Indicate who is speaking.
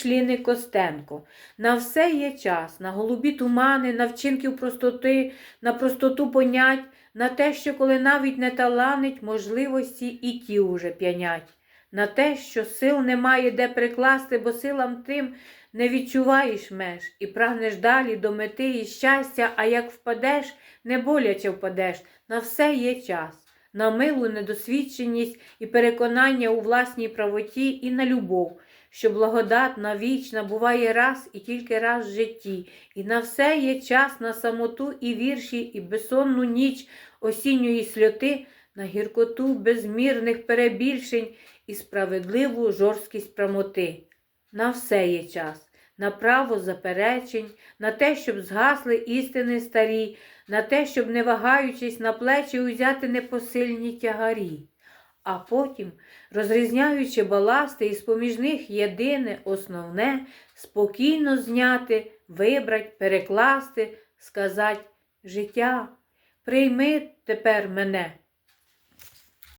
Speaker 1: Шліни Костенко. На все є час, на голубі тумани, на вчинків простоти, на простоту понять, на те, що коли навіть не таланить, можливості і ті уже п'янять, на те, що сил немає де прикласти, бо силам тим не відчуваєш меж і прагнеш далі до мети і щастя, а як впадеш, не боляче впадеш, на все є час. На милу недосвідченість і переконання у власній правоті і на любов, що благодатна, вічна буває раз і тільки раз в житті, і на все є час на самоту і вірші, і безсонну ніч осінньої сльоти, на гіркоту безмірних перебільшень і справедливу жорсткість прамоти. На все є час, на право заперечень, на те, щоб згасли істини старі, на те, щоб, не вагаючись на плечі, узяти непосильні тягарі. А потім, розрізняючи баласти, із поміж них єдине, основне, спокійно зняти, вибрать, перекласти, сказать життя, прийми тепер мене.